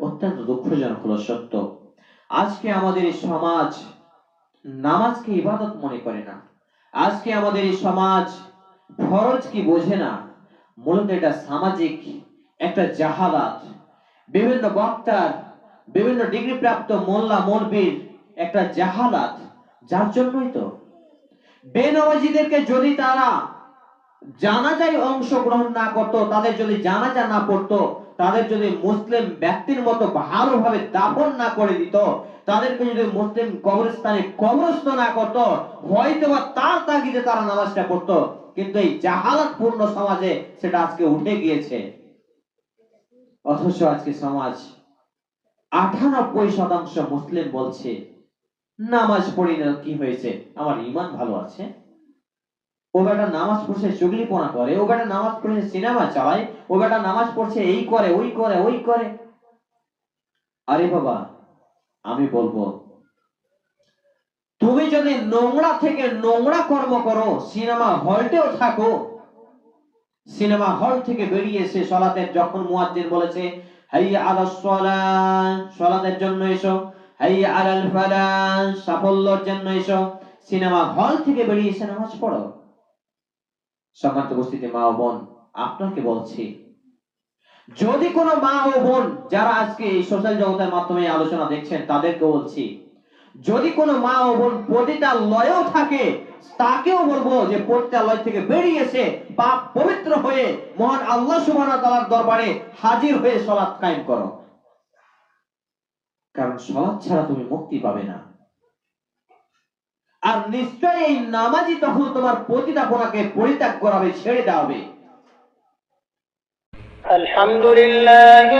অত্যন্ত দুঃখজনক হল সত্য। আজকে আমাদের এই সমাজ নামাজকে ইবাদত মনে করে না। আজকে আমাদের এই সমাজ ফরজ কি বোঝে না। মূলত এটা সামাজিক একটা জাহালাত। বিভিন্ন বক্তার, বিভিন্ন ডিগ্রি প্রাপ্ত মোল্লা মরবির একটা জাহালাত। যার জন্যই তো। বেনওয়াজিদেরকে যদি তারা জানাজায় অংশগ্রহণ না করতো, তাদের যদি জানাজা না পড়তো, তাদের যদি মুসলিম ব্যক্তির মতো ভালোভাবে দাফন না করে দিত, তাদেরকে যদি মুসলিম কবরস্থানে কবরস্থ না করতো হয়তো বা তার তাগিদে তারা নামাজটা পড়তো, কিন্তু এই জাহালাত পূর্ণ সমাজে সেটা আজকে উঠে গিয়েছে। অথচ আজকে সমাজ আটানব্বই শতাংশ মুসলিম বলছে, নামাজ পড়ি না, কি হয়েছে? আমার ইমান ভালো আছে? ও বেটা নামাজ পড়ছে, চুগলি চুগলিপনা করে। ও বেটা নামাজ পড়ছে, সিনেমা চালায়। ও বেটা নামাজ পড়ছে, এই করে, ওই করে ওই করে। আরে বাবা, আমি বলব, তুমি যদি নোংরা থেকে নোংরা কর্ম করো, সিনেমা হলটেও থাকো। সিনেমা হল থেকে বেরিয়ে এসে সলাতের যখন মুয়াজ্জিন বলেছে, হাইয়া আলাস সলাতের জন্য এসো। হাইয়া আলাল ফালাহ সাফল্যের জন্য এসো। সিনেমা হল থেকে বেরিয়ে এসে নামাজ পড়ো। সম্মানিত উপস্থিতি মা ও বোন, আপনাকে বলছি, যদি কোনো মা ও বোন যারা আজকে এই সোশ্যাল জগতের মাধ্যমে আলোচনা দেখছেন তাদেরকে বলছি, যদি কোনো মা ও বোন পতিতালয়েও থাকে, তাকেও বলব যে পতিতালয় থেকে বেরিয়ে এসে পাপ পবিত্র হয়ে মহান আল্লাহ সুবহানাহু তাআলার দরবারে হাজির হয়ে সালাত কায়েম করো। কারণ সালাত ছাড়া তুমি মুক্তি পাবে না। নিশ্চয় এই নামাজি তখন তোমার পতিতাপনাকে পরিত্যাগ করাবে ছেড়ে দেওয়া হবে আলহামদুলিল্লাহ